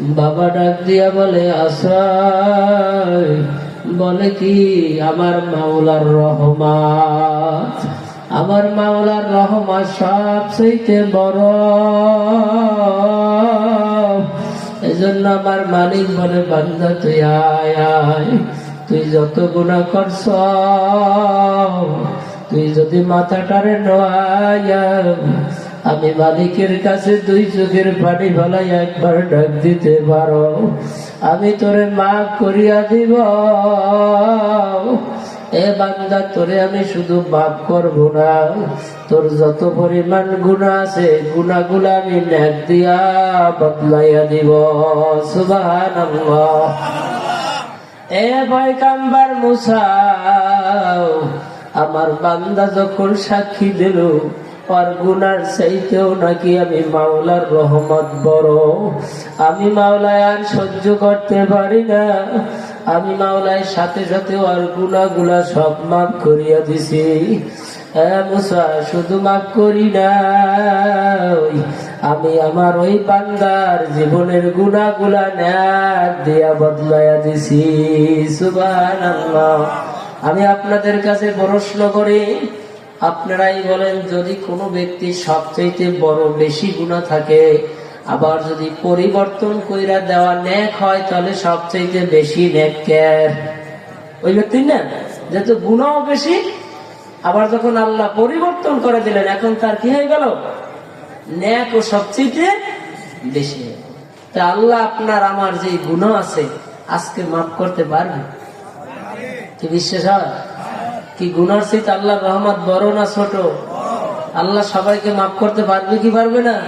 বাবা ডাক দিয়া বলে, আশ্রয়। বলে কি, আমার মাওলার রহমান আমার মাওলার রহমান সবচেয়ে বড়। এজন্য আমার মালিক বলে বান্ধা তুই আয় আয়। তুই যত গুণা করছ, তুই যদি মাথাটারে নয় আমি মালিকের কাছে দুই চোখের পানি ফেলাই একবার ডাক দিতে পারো। আমি তোরে মাফ করিয়া দিব। এ বান্দা, তোরে আমি শুধু মাফ করব না। তোর যত পরিমাণ গুণা আছে, গুণাগুলা আমি ন্যাক দিয়া বদলাইয়া দিব। সুবাহ এ ভয় কাম্বার মুসা আমার বান্দা যখন সাক্ষী দিল আর চাইতেও নাকি আমি মাওলার রহমত বড়। আমি মাওলায় আর সহ্য করতে পারি না। আমি মাওলায় সাথে সাথে আরগুলা গুলা সব মাফ করিয়া দিছি। শুধু মাফ করি না। আমি আমার ওই বান্দার জীবনের গুণা গুলা দিয়া বদলাইয়া দিছি। সুবহানাল্লাহ। আমি আপনাদের কাছে প্রশ্ন করি আপনারাই বলেন, যদি কোনো ব্যক্তি সবচাইতে বড় বেশি গুণা থাকে, আবার যদি পরিবর্তন কইরা দেওয়া ন্যাক হয়, তাহলে সবচাইতে বেশি ন্যাক ক্যার ওই ব্যক্তি না? যেহেতু গুণাও বেশি, আবার যখন আল্লাহ পরিবর্তন করে দিলেন, এখন তার কি হয়ে গেল? ন্যাক ও সবচেয়ে বেশি। তা আল্লাহ আপনার, আমার যে গুণ আছে, আজকে মাফ করতে পারবে? কি বিশ্বাস হয়? কি গুনার সিত আল্লাহর রহমত বড় না ছোট? আল্লাহ সবাইকে মাফ করতে পারবে কি পারবে না?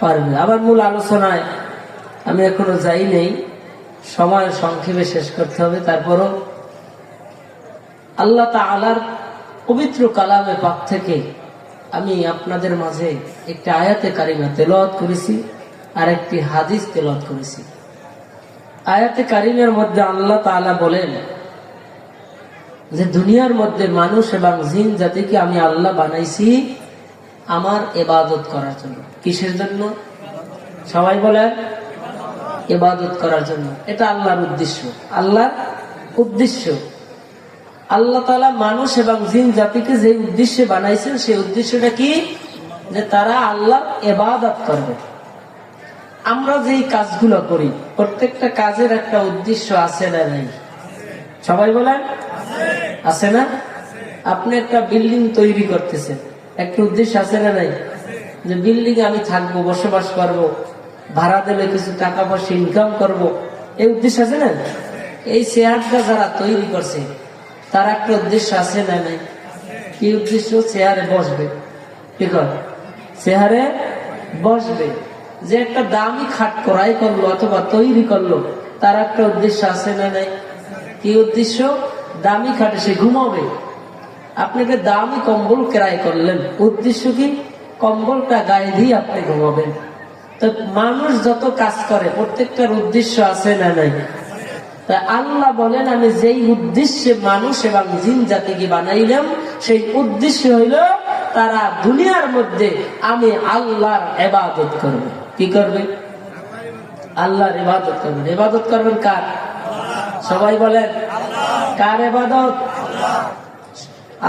পারবে। আবার মূল আলোচনায় আমি এখনও যাই নেই। সময় সংক্ষেপে শেষ করতে হবে। তারপরও আল্লাহ তাআলার পবিত্র কালামে পাক থেকে আমি আপনাদের মাঝে একটি আয়াতে কারিমা তেলত করেছি আর একটি হাদিস তেলাওয়াত করেছি। আয়াতে কারিমের মধ্যে আল্লাহ তাআলা বলেন যে দুনিয়ার মধ্যে মানুষ এবং জিন জাতিকে আমি আল্লাহ বানাইছি আমার এবাদত করার জন্য। কিসের জন্য? সবাই বলেন এবাদত করার জন্য। এটা আল্লাহর উদ্দেশ্য। আল্লাহর উদ্দেশ্য। আল্লাহ তালা মানুষ এবং জিন জাতিকে যে উদ্দেশ্যে বানাইছেন, সেই উদ্দেশ্যটা কি? যে তারা আল্লাহ এবাদত করবে। আমরা যেই কাজগুলো করি, প্রত্যেকটা কাজের একটা উদ্দেশ্য আছে না নাই? সবাই বলেন আছে না? আপনি একটা বিল্ডিং তৈরি করতেছেন। একটা উদ্দেশ্য আছে না নাই? যে বিল্ডিং আমি থাকব, বসবাস করব, ভাড়া দিলে কিছু টাকা পয়সা ইনকাম করব। এই উদ্দেশ্য আছে না? এই চেয়ারটা যারা তৈরি করছে, তার একটা উদ্দেশ্য আছে না নাই? কি উদ্দেশ্য? চেয়ারে বসবে। কি কর চেয়ারে বসবে। যে একটা দামি খাট করাই করল অথবা তৈরি করল, তার একটা উদ্দেশ্য আছে না নাই? কি উদ্দেশ্য? দামি খাটে সে ঘুমাবে। আপনাকে দামি কম্বল ক্রয় করলেন। উদ্দেশ্য কি? কম্বলটা গায়ে দিয়ে আপনি ঘুমাবেন। তো মানুষ যত কাজ করে, প্রত্যেকটার উদ্দেশ্য আছে না নাই? তা আল্লাহ বলেন, আমি যেই উদ্দেশ্যে মানুষ এবং জিন জাতিকে বানাইলাম, সেই উদ্দেশ্য হইল তারা দুনিয়ার মধ্যে আমি আল্লাহর এবাদত করব। কি করবে? আল্লাহর ইবাদত করবেন ইবাদত করবেন কার? সবাই বলেন, কার এবাদত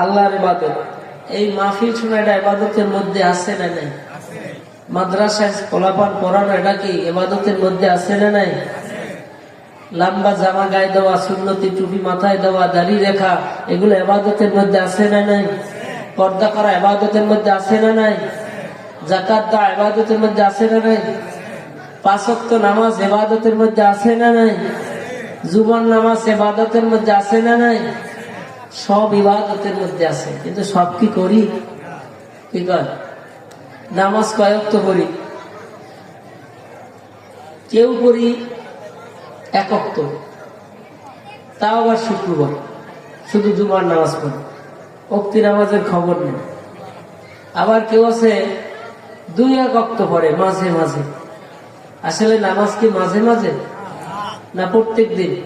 আল্লাহর ইবাদত। এই মাহফিল শোনা এটা এবাদতের মধ্যে আছে না নাই? মাদ্রাসায় ফলাফল পড়ানো এটা কি এবাদতের মধ্যে আছে না নাই? লম্বা জামা গায়ে দেওয়া, সুন্নতি টুপি মাথায় দেওয়া, দাড়ি রেখা, এগুলো এবাদতের মধ্যে আছে না নাই? পর্দা করা এবাদতের মধ্যে আছে না নাই? জাকাত দেওয়া এবাদতের মধ্যে আছে না নাই? পাঁচক্ত নামাজ এবাদতের মধ্যে আছে না নাই? জুবন নামাজ এবাদতের মধ্যে আছে না নাই? সব ইবাদতের মধ্যে আছে। কিন্তু সব কি করি? কি কর নামাজ কয়েক তো করি কেউ করি একক তো তাও আবার শুক্রবার। শুধু জুমার নামাজ পড়ি। অক্তি নামাজের খবর নেই। আবার কেউ আছে দুই এক অক্ত পড়ে মাঝে মাঝে। আসলে নামাজ কি মাঝে মাঝে? না প্রত্যেক দিন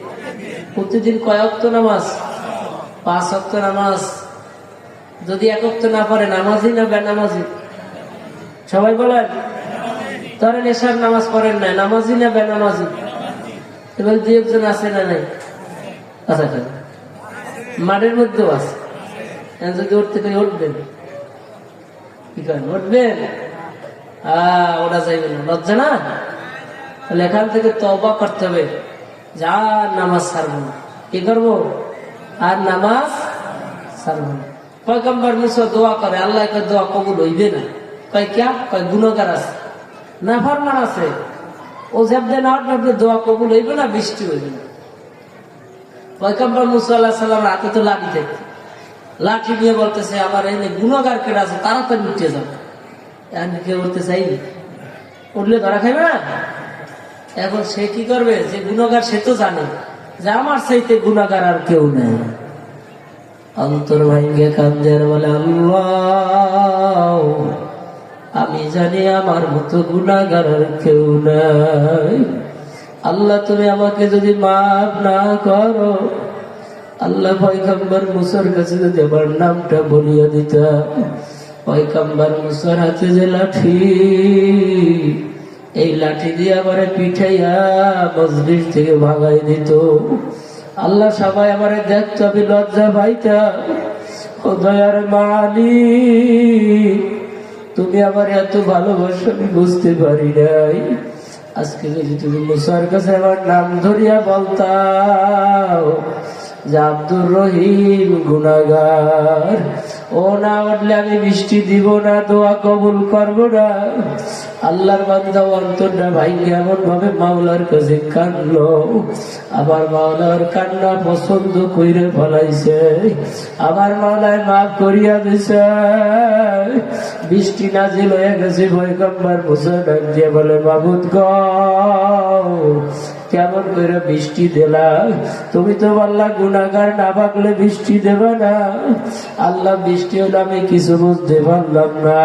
প্রতিদিন কয় অক্ত নামাজ? পাঁচ অক্ত নামাজ। যদি এক অক্ত না পড়ে নামাজই না বেনামাজি সবাই বলেন ধরেন এসার নামাজ পড়েন না নামাজি না বেনামাজি এবার দু একজন আছে না নাই? আচ্ছা আচ্ছা। মাঠের মধ্যেও আছে। যদি উঠতে পারি, উঠবেন। কি করেন? উঠবেন? আহ ওটা যাইবে না। লজ্জা না? তাহলে এখান থেকে তবা করতে হবে। যা নামাজ ছাড়বো না। কি করব? আর নামাজ ছাড়বো না। পয়গম্বর মুসা দোয়া করে, আল্লাহ কে দোয়া কবুল হইবে না। কয় ক্যা কয় গুণগার আছে। না ফরমান আছে। ও জেবদে না দোয়া কবুল হইবে না, বৃষ্টি হইবে না। পয়গম্বর মুসা সাল্লাম হাতে তো লাঠি থাকে লাঠি নিয়ে বলতেছে, আমার এই গুণগার কেটে আছে? তাড়াতাড়ি উঠে যাবে এখন কেউ উঠতে চাইনি উঠলে ধরা খাইবে না? এখন সে কি করবে? যে গুণগার সে তো জানে। যে আমার চাইতে গুণাগার আর কেউ নেই। অন্তর ভাইকে কান্দের বলে, আল্লাহ, আমি জানি আমার মতো গুণাগার আর কেউ নাই। আল্লাহ, তুমি আমাকে যদি মাফ না করো, আল্লাহ পয়গম্বর মুসার কাছে যদি আমার নামটা বলিয়া দিতা, পয়গম্বর মুসার হাতে যে লাঠি এই লাঠি দিয়ে আমারে পিঠাইয়া মসজিদ থেকে ভাগাই দিত। আল্লাহ সবাই আমারে দেখতো, আমি লজ্জা পাইতা ও দয়ার মালি তুমি আমার এত ভালোবাসো, আমি বুঝতে পারি নাই। আজকে যদি তুমি মুসার কাছে আমার নাম ধরিয়া বলতাও আব্দুর রহিম গুনাগার ও না উঠলে আমি বৃষ্টি দিব না, দোয়া কবুল করব না। আল্লাহর বান্দা অন্তরটা ভাই এমন ভাবে মাওলার কাছে কানলো আমার মাওলার কান্না পছন্দ কইরে ফলাইছে। আমার মাওলায় মাফ করিয়া দিছে। বৃষ্টি নাজিল হয়ে গেছে, পয়গম্বর মুসা ডাক দিয়ে বলে বাবুদ গ কেমন করে বৃষ্টি দিলা? তুমি তো বললা গুনাগার না পাকলে বৃষ্টি দেবে না। আল্লাহ বৃষ্টি হলে আমি কিছু বুঝতে পারলাম না।